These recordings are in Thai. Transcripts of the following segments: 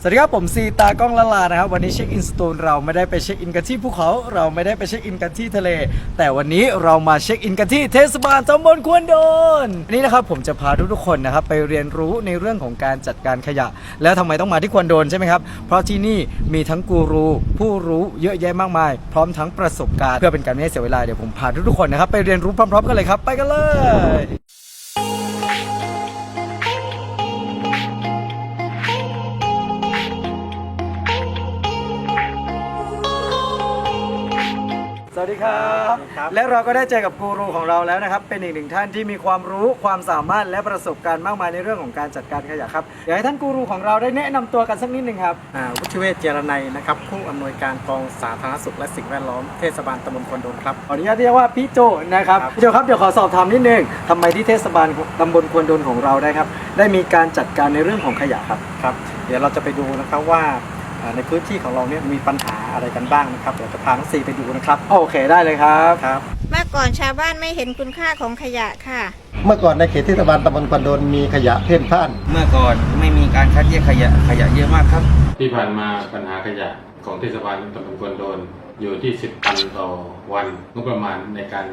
สวัสดีครับผมซีตากล้องละลานะครับวันนี้เช็คอินสตูลเราไม่ได้ไปเช็คอินกันที่ภูเขา เราไม่ได้ไปเช็คอินกันที่ทะเล แต่วันนี้เรามาเช็คอินกันที่เทศบาลตำบลควนโดนวันนี้นะครับผมจะพาทุกๆคนนะครับไปเรียนรู้ในเรื่องของการจัดการขยะ แล้วทำไมต้องมาที่ควนโดนใช่ไหมครับเพราะที่นี่มีทั้งกูรู ผู้รู้เยอะแยะมากมาย พร้อมทั้งประสบการณ์เพื่อเป็นการไม่ให้เสียเวลาเดี๋ยวผมพาทุกๆคนนะครับไปเรียนรู้พร้อมๆกันเลยครับ ไปกันเลย ดีครับครับ และเราก็ได้เจอกับกูรูของเราแล้วนะครับ เป็นอีกหนึ่งท่านที่มีความรู้ความสามารถและประสบการณ์มากมายในเรื่องของการจัดการขยะครับเดี๋ยวให้ท่านกูรูของเราได้แนะนำตัวกันสักนิดหนึ่งครับ อ่าวุฒิเวชเจรนัยนะครับผู้อำนวยการกองสาธารณสุขและสิ่งแวดล้อมเทศบาลตำบลควนโดนครับ ขออนุญาตเรียกว่าพี่โจนะครับครับ พี่โจครับเดี๋ยวขอสอบถามนิดนึงทำไมที่เทศบาลตำบลควนโดนของเราได้ครับ ได้มีการจัดการในเรื่องของขยะครับ ครับ เดี๋ยวเราจะไปดูนะครับว่าอ่า ในพื้นที่ของเราเนี่ยมีปัญหาอะไรกันบ้างนะครับเดี๋ยวจะพาน้องซีไปดูนะครับโอเคได้เลยครับครับเมื่อก่อนชาวบ้านไม่เห็นคุณค่าของขยะค่ะ เมื่อก่อนในเขตเทศบาลตำบลควันโดนมีขยะเพ่นพ่าน เมื่อก่อนไม่มีการคัดแยกขยะขยะเยอะมากครับ ที่ผ่านมาปัญหาขยะของเทศบาลตำบลควนโดนอยู่ที่ 10 ตันต่อวันงบประมาณในการ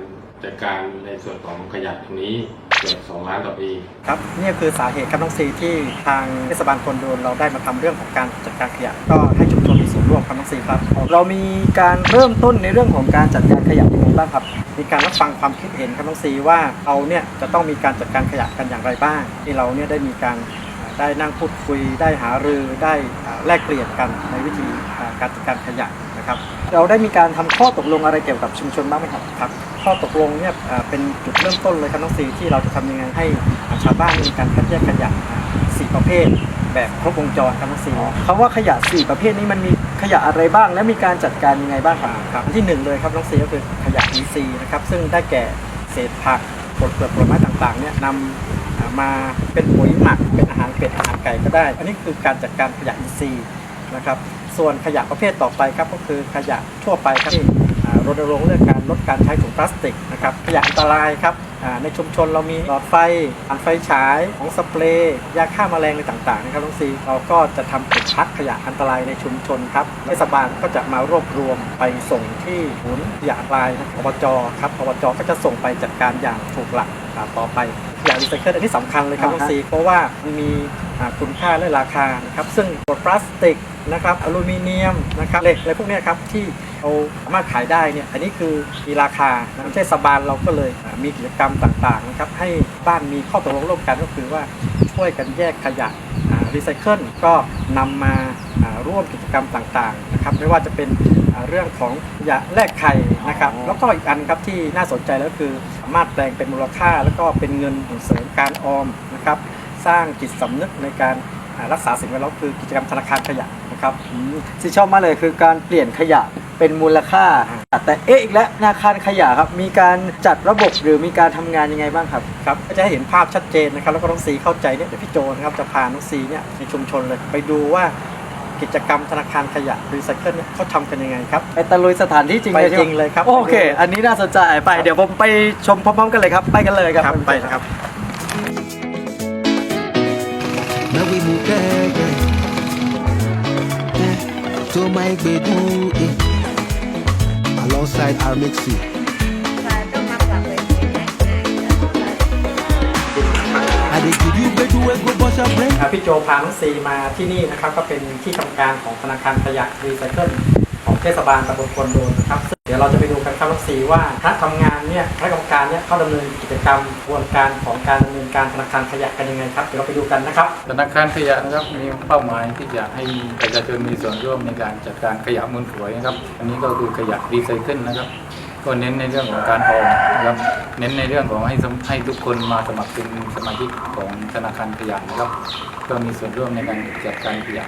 จัดการในส่วนของขยะตรงนี้เกือบ2ล้านต่อปี ครับนี่คือสาเหตุครับน้องซีที่ทางเทศบาลคนโดนเราได้มาทำเรื่องของการจัดการขยะก็ให้ชุมชนมีส่วนร่วมครับน้องซีครับ เรามีการเริ่มต้นในเรื่องของการจัดการขยะยังไงบ้างครับ มีการรับฟังความคิดเห็นครับน้องซีว่าเราเนี่ยจะต้องมีการจัดการขยะกันอย่างไรบ้าง ที่เราเนี่ยได้มีการได้นั่งพูดคุยได้หารือได้แลกเปลี่ยนกันในวิธีการจัดการขยะนะครับ เราได้มีการทำข้อตกลงอะไรเกี่ยวกับชุมชนบ้างไหมครับครับ ข้อตกลงเนี่ยอ่าเป็นจุดเริ่มต้นเลยครับน้องซีที่เราจะทำยังไงให้อ่าชาวบ้านมีการคัดแยกขยะอ่าสี่ประเภท แบบครบวงจรครับน้องซีคำว่าขยะ4ประเภทนี้มันมีขยะอะไรบ้าง และมีการจัดการยังไงบ้างครับครับอันที่หนึ่งเลยครับน้องซีก็คือขยะอินทรีย์นะครับซึ่งได้แก่เศษผักผลเปลือกผลไม้ต่างๆเนี่ยนำอ่ามาเป็นปุ๋ยหมักเป็นอาหารเป็ดอาหารไก่ก็ได้ อันนี้คือการจัดการขยะอินทรีย์นะครับส่วนขยะประเภทต่อไปครับก็คือขยะทั่วไปครับที่อ่า รณรงค์เรื่องการลดการใช้ถุงพลาสติกนะครับขยะอันตรายครับอ่าในชุมชนเรามีหลอดไฟอันไฟฉายของสเปรย์ยาฆ่าแมลงอะไรต่างๆนะครับน้องซีเราก็จะทำจุดพักขยะอันตรายในชุมชนครับเทศบาลก็จะมารวบรวมไปส่งที่ศูนย์ขยะอันตรายนะครับอบจครับอบจก็จะส่งไปจัดการอย่างถูกหลักอ่าต่อไปขยะรีไซเคิลอันนี้สำคัญเลยครับน้องซีเพราะว่ามันมีอ่าคุณค่าและราคานะครับซึ่งขวดพลาสติก นะครับอลูมิเนียมนะครับเหล็กอะไรพวกเนี้ยครับที่เราสามารถขายได้เนี่ยอันนี้คือมีราคานะเทศบาลเราก็เลยอ่ามีกิจกรรมต่างๆนะครับให้บ้านมีข้อตกลงร่วมกันก็คือว่าช่วยกันแยกขยะรีไซเคิลก็นำมาอ่าร่วมกิจกรรมต่างๆนะครับไม่ว่าจะเป็นอ่าเรื่องของขยะแลกไข่นะครับแล้วก็อีกอันครับที่น่าสนใจแล้วคือสามารถแปลงเป็นมูลค่า แล้วก็เป็นเงินส่งเสริมการออมนะครับสร้างจิตสำนึกในการอ่า รักษาสิ่งแวดล้อมคือกิจกรรมธนาคารขยะนะครับอืมที่ชอบมากเลยคือการเปลี่ยนขยะเป็นมูลค่า แต่เอ๊ะอีกแล้วธนาคารขยะครับมีการจัดระบบหรือมีการทำงานยังไงบ้างครับครับก็จะให้เห็นภาพชัดเจนนะครับ แล้วก็น้องซีเข้าใจเนี่ยเดี๋ยวพี่โจนะครับจะพาน้องซีเนี่ยในชุมชนเลยไปดูว่ากิจกรรมธนาคารขยะรีไซเคิลเนี่ยเขาทำกันยังไงครับไปตะลุยสถานที่จริงไปเลยใช่หมจริงเลยครับโอเค อันนี้น่าสนใจไปเดี๋ยวผมไปชมพร้อมๆกันเลยครับ ไปกันเลยครับครับไปนะครับ mukeke tó máa ń gbẹdú alongside armixi. พี่โจพาน้องซีมาที่นี่นะครับ ก็เป็นที่ทำการของธนาคารขยะรีไซเคิล เทศบาลตำบลควนโดนนะครับเดี๋ยวเราจะไปดูกันครับน้องซีว่าคณะทำงานเนี่ยคณะกรรมการเนี่ยเขาดำเนินกิจกรรมกระบวนการของการดำเนินการธนาคารขยะกันยังไงครับเดี๋ยวเราไปดูกันนะครับธนาคารขยะนะครับมีเป้าหมายที่จะให้ประชาชนมีส่วนร่วมในการจัดการขยะมูลฝอยนะครับอันนี้ก็คือขยะรีไซเคิลนะครับก็เน้นในเรื่องของการออมนะครับเน้นในเรื่องของให้ให้ทุกคนมาสมัครเป็นสมาชิกของธนาคารขยะนะครับก็มีส่วนร่วมในการจัดการขยะ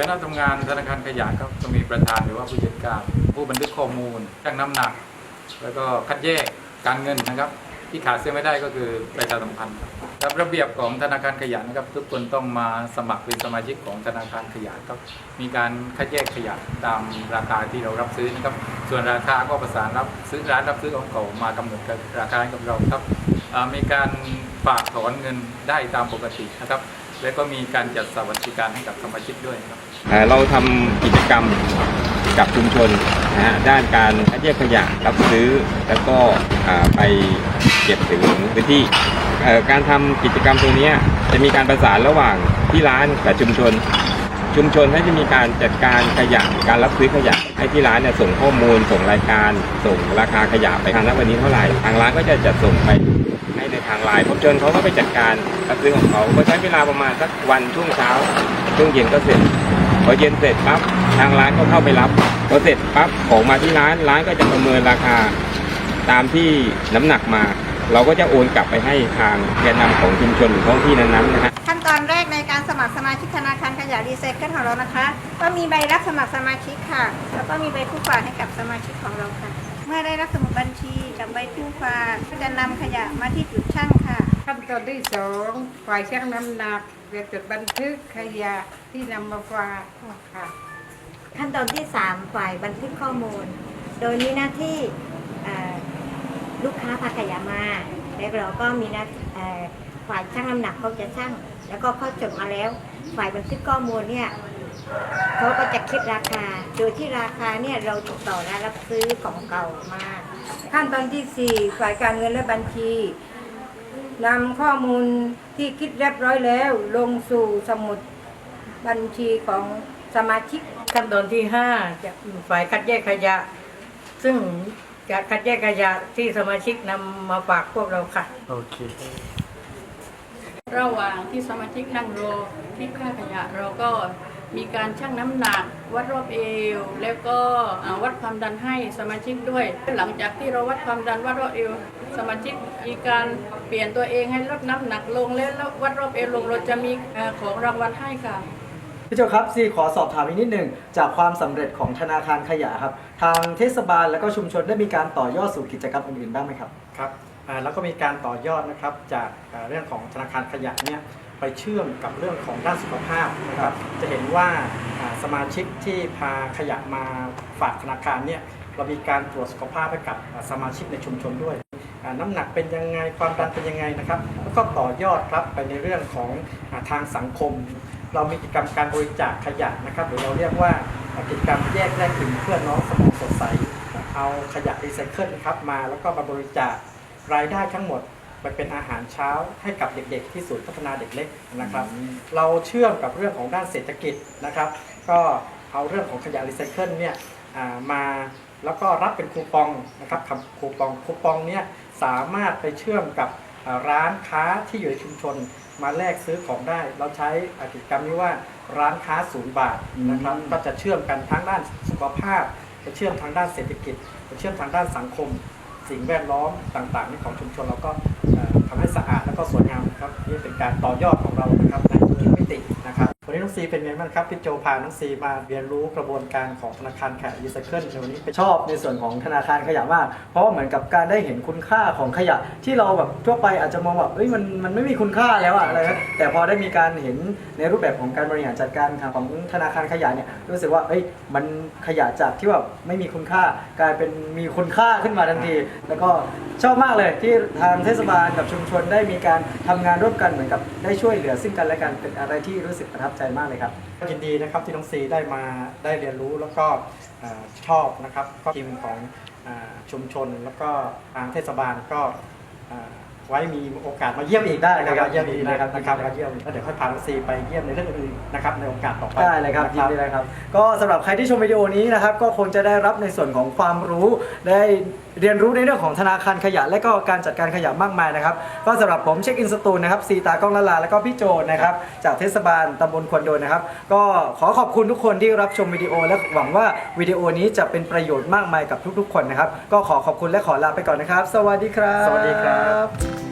คณะทำงานธนาคารขยะครับก็มีประธานหรือว่าผู้จัดการ ผู้บันทึกข้อมูลชั่งน้ำหนัก แล้วก็คัดแยกการเงินนะครับ ที่ขาดเสียไม่ได้ก็คือประชาสัมพันธ์ครับระเบียบของธนาคารขยะนะครับ ทุกคนต้องมาสมัครเป็นสมาชิกของธนาคารขยะครับมีการคัดแยกขยะตามราคาที่เรารับซื้อนะครับ ส่วนราคาก็ประสานรับซื้อร้านรับซื้อของเก่ามากำหนดราคาให้กับเราครับมีการฝากถอนเงินได้ตามปกตินะครับ และก็มีการจัดสวัสดิการให้กับสมาชิกด้วยครับเราทำกิจกรรมกับชุมชนนะฮะด้านการคัดแยกขยะรับซื้อแล้วก็ไปเก็บถึงพื้นที่การทำกิจกรรมตรงนี้จะมีการประสานระหว่างที่ร้านกับชุมชน ชุมชนให้จะมีการจัดการขยะการรับซื้อขยะให้ที่ร้านเนี่ยส่งข้อมูล ส่งรายการ ส่งราคาขยะไปทางรับวันนี้เท่าไหร่ทางร้านก็จะจัดส่งไป ทางไลน์ชุมชนเขาก็ไปจัดการรับซื้อของเขาก็ใช้เวลาประมาณสักวันช่วงเช้าช่วงเย็นก็เสร็จพอเย็นเสร็จปั๊บทางร้านก็เข้าไปรับพอเสร็จปั๊บของมาที่ร้านร้านก็จะประเมินราคาตามที่น้ำหนักมา เราก็จะโอนกลับไปให้ทางแกนนำของชุมชนหรือท้องที่นั้นๆนะฮะขั้นตอนแรกในการสมัครสมาชิกธนาคารขยะรีไซเคิลของเรานะคะ ก็มีใบรับสมัครสมาชิกค่ะ แล้วก็มีใบคู่ฝากให้กับสมาชิกของเราค่ะ เมื่อได้รับสมุดบัญชีกับใบคู่ฝากก็จะนำขยะมาที่จุดชั่งค่ะ ขั้นตอนที่สองฝ่ายชั่งน้ำหนักเรียจดบันทึกขยะที่นำมาฝากค่ะ ขั้นตอนที่ 3 ฝ่ายบันทึกข้อมูล โดยมีหน้าที่เอ่อลูกค้าพาขยะมาแล้วเราก็มีหน้าเอ่อฝ่ายช่างน้ำหนักเขาจะช่างแล้วก็เขาจดมาแล้ว ฝ่ายบันทึกข้อมูลเนี่ย เขาก็จะคิดราคา โดยที่ราคาเนี่ยเราติดต่อร้านรับซื้อของเก่ามาขั้นตอนที่ 4 ฝ่ายการเงินและบัญชีนำข้อมูลที่คิดเรียบร้อยแล้ว ลงสู่สมุดบัญชีของสมาชิก ขั้นตอนที่5จะฝ่ายคัดแยกขยะ ซึ่งจะคัดแยกขยะที่สมาชิกนำมาฝากพวกเราค่ะ โอเค ระหว่างที่สมาชิกนั่งรอที่ค่าขยะเราก็ มีการชั่งน้ำหนัก วัดรอบเอว แล้วก็อ่าวัดความดันให้สมาชิกด้วย หลังจากที่เราวัดความดันวัดรอบเอว สมาชิกมีการเปลี่ยนตัวเองให้ลดน้ำหนักลงแล้ววัดรอบเอวลงเราจะมีอ่าของรางวัลให้ค่ะพี่โจครับซีขอสอบถามอีกนิดหนึ่งจากความสำเร็จของธนาคารขยะครับ ทางเทศบาลและก็ชุมชนได้มีการต่อยอดสู่กิจกรรมอื่นๆบ้างไหมครับครับอ่าแล้วก็มีการต่อยอดนะครับจากอ่าเรื่องของธนาคารขยะเนี่ย ไปเชื่อมกับเรื่องของด้านสุขภาพนะครับ จะเห็นว่าอ่าสมาชิกที่พาขยะมาฝากธนาคารเนี่ยเรามีการตรวจสุขภาพให้กับอ่าสมาชิกในชุมชนด้วยอ่าน้ำหนักเป็นยังไงความดันเป็นยังไงนะครับ แล้วก็ต่อยอดครับไปในเรื่องของอาทางสังคม เรามีกิจกรรมการบริจาคขยะนะครับ หรือเราเรียกว่ากิจกรรมแยกแลกกลิ่นเพื่อนน้องสมองสดใสเอาขยะรีไซเคิลครับมาแล้วก็มาบริจาครายได้ทั้งหมด ไปเป็นอาหารเช้าให้กับเด็กๆ ที่ศูนย์พัฒนาเด็กเล็กนะครับ เราเชื่อมกับเรื่องของด้านเศรษฐกิจนะครับ ก็เอาเรื่องของขยะรีไซเคิลเนี่ยอ่ามาแล้วก็รับเป็นคูปองนะครับคำคูปองคูปองเนี่ยสามารถไปเชื่อมกับอ่าร้านค้าที่อยู่ในชุมชนมาแลกซื้อของได้ เราใช้อ่ากิจกรรมนี้ว่าร้านค้าศูนย์บาทนะครับก็จะเชื่อมกันทั้งด้านสุขภาพไปเชื่อมทางด้านเศรษฐกิจไปเชื่อมทางด้านสังคม สิ่งแวดล้อมต่างๆนี่ของชุมชนเราก็เอ่อทำให้สะอาดแล้วก็สวยงามครับนี่เป็นการต่อยอดของเรา องซีเป็นไงบ้างครับพี่โจพาน้องซีมาเรียนรู้กระบวนการของธนาคารขยะรีไซเคิลในวันนี้เป็นชอบในส่วนของธนาคารขยะมาก เพราะว่าเหมือนกับการได้เห็นคุณค่าของขยะ ที่เราแบบทั่วไปอาจจะมองว่าเอ้ยมันมันไม่มีคุณค่าแล้วอะอะไรนะแต่พอได้มีการเห็นในรูปแบบของการบริหารจัดการของธนาคารขยะเนี่ยรู้สึกว่าเอ้ยมันขยะจากที่แบบไม่มีคุณค่ากลายเป็นมีคุณค่าขึ้นมาทันที แล้วก็ชอบมากเลยที่ทางเทศบาลกับชุมชนได้มีการทำงานร่วมกันเหมือนกับได้ช่วยเหลือซึ่งกันและกันเป็นอะไรที่รู้สึกประทับใจมากเลยครับยินดีนะครับที่น้องซีได้มาได้เรียนรู้แล้วก็เอ่อชอบนะครับก็ทีมของอ่าชุมชนแล้วก็ทางเทศบาลก็อ่าไว้มีโอกาสมาเยี่ยมอีกได้นะครับมาเยี่ยมอีกนะครับนะครับมาเยี่ยมแล้วเดี๋ยวค่อยพาน้องซีไปเยี่ยมในเรื่องอื่นๆนะครับในโอกาสต่อไปได้เลยครับนะยินดีเลยครับ ก็สำหรับใครที่ชมวิดีโอนี้นะครับ ก็คงจะได้รับในส่วนของความรู้ได้เรียนรู้ในเรื่องของธนาคารขยะ และก็การจัดการขยะมากมายนะครับ ก็สำหรับผมเช็คอินสตูนนะครับซีตากล้องละลา และก็พี่โจนะครับ จากเทศบาลตำบลควนโดนนะครับ ก็ขอขอบคุณทุกคนที่รับชมวิดีโอ และหวังว่าวิดีโอนี้จะเป็นประโยชน์มากมายกับทุกๆ คนนะครับ ก็ขอขอบคุณและขอลาไปก่อนนะครับ สวัสดีครับ สวัสดีครับ